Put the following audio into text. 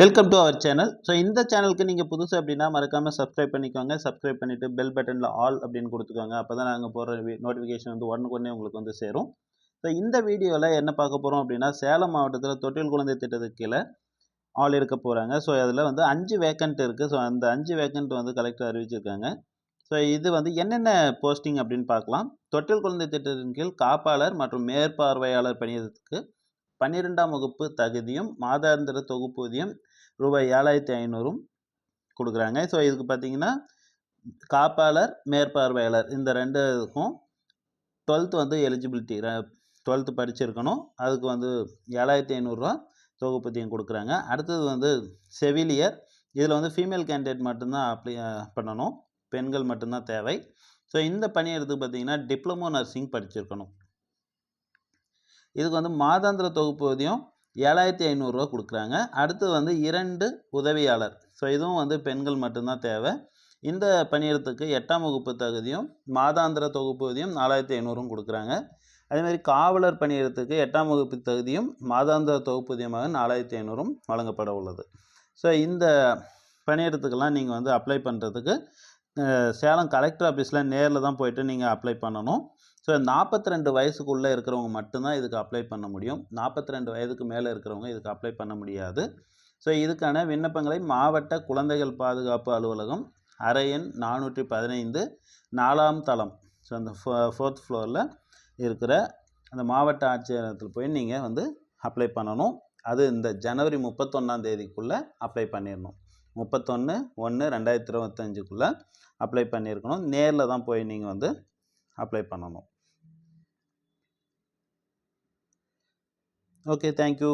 Welcome to our channel so இந்த சேனலுக்கு நீங்கள் புதுசு அப்படின்னா மறக்காமல் சப்ஸ்கிரைப் பண்ணிக்கோங்க. சப்ஸ்கிரைப் பண்ணிவிட்டு பெல் பட்டனில் ஆல் அப்படின்னு கொடுத்துக்கோங்க. அப்போ தான் நாங்கள் போகிற நோட்டிஃபிகேஷன் வந்து உடனுக்குடனே உங்களுக்கு வந்து சேரும். ஸோ இந்த வீடியோவில் என்ன பார்க்க போகிறோம் அப்படின்னா சேலம் மாவட்டத்தில் தொட்டில் குழந்தை திட்டத்துக்கு கீழே ஆள் இருக்க போகிறாங்க ஸோ அதில் வந்து அஞ்சு வேக்கண்ட் இருக்குது ஸோ அந்த அஞ்சு வேக்கண்ட் வந்து கலெக்டர் அறிவிச்சிருக்காங்க. ஸோ இது வந்து என்னென்ன போஸ்டிங் அப்படின்னு பார்க்கலாம். தொட்டில் குழந்தை திட்டத்தின் கீழ் காப்பாளர் மற்றும் மேற்பார்வையாளர் பணியத்துக்கு பன்னிரெண்டாம் வகுப்பு தகுதியும் மாதாந்திர தொகுப்பூதியம் ரூபாய் ஏழாயிரத்தி ஐநூறும் கொடுக்குறாங்க. ஸோ இதுக்கு பார்த்தீங்கன்னா காப்பாளர் மேற்பார்வையாளர் இந்த ரெண்டு இதுக்கும் டுவெல்த்து வந்து எலிஜிபிலிட்டி டுவெல்த்து படிச்சிருக்கணும். அதுக்கு வந்து ஏழாயிரத்தி ஐநூறுரூவா தொகுப்பூதியம் கொடுக்குறாங்க. அடுத்தது வந்து செவிலியர். இதில் வந்து ஃபீமேல் கேண்டிடேட் மட்டும்தான் அப்ளை பண்ணணும். பெண்கள் மட்டும்தான் தேவை. ஸோ இந்த பணியிடத்துக்கு பார்த்தீங்கன்னா டிப்ளமோ நர்சிங் படிச்சிருக்கணும். இதுக்கு வந்து மாதாந்திர தொகுப்பூதியம் ஏழாயிரத்தி ஐநூறுரூவா கொடுக்குறாங்க. அடுத்து வந்து இரண்டு உதவியாளர். ஸோ இதுவும் வந்து பெண்கள் மட்டும்தான் தேவை. இந்த பணியிடத்துக்கு எட்டாம் வகுப்பு தகுதியும் மாதாந்திர தொகுப்பூதியம் நாலாயிரத்தி ஐநூறும் கொடுக்குறாங்க. அதேமாதிரி காவலர் பணியிடத்துக்கு எட்டாம் வகுப்பு தகுதியும் மாதாந்திர தொகுப்பூதியமாக நாலாயிரத்தி ஐநூறும் வழங்கப்பட உள்ளது. ஸோ இந்த பணியிடத்துக்கெல்லாம் நீங்கள் வந்து அப்ளை பண்ணுறதுக்கு சேலம் கலெக்டர் ஆஃபீஸில் நேரில் தான் போயிட்டு நீங்கள் அப்ளை பண்ணணும். ஸோ நாற்பத்தி ரெண்டு வயசுக்குள்ளே இருக்கிறவங்க மட்டும்தான் இதுக்கு அப்ளை பண்ண முடியும். நாற்பத்தி ரெண்டு வயதுக்கு மேலே இருக்கிறவங்க இதுக்கு அப்ளை பண்ண முடியாது. ஸோ இதுக்கான விண்ணப்பங்களை மாவட்ட குழந்தைகள் பாதுகாப்பு அலுவலகம் அரை எண் நானூற்றி பதினைந்து நாலாம் தளம் ஸோ அந்த ஃபோர்த் ஃப்ளோரில் இருக்கிற அந்த மாவட்ட ஆட்சியரகத்தில் போய் நீங்கள் வந்து அப்ளை பண்ணணும். அது இந்த ஜனவரி முப்பத்தொன்னாம் தேதிக்குள்ளே அப்ளை பண்ணிடணும் முப்பத்தொன்று ஒன்று ரெண்டாயிரத்தி இருபத்தஞ்சுக்குள்ளே அப்ளை பண்ணியிருக்கணும். நேரில் தான் போய் நீங்கள் வந்து அப்ளை பண்ணணும். Okay thank you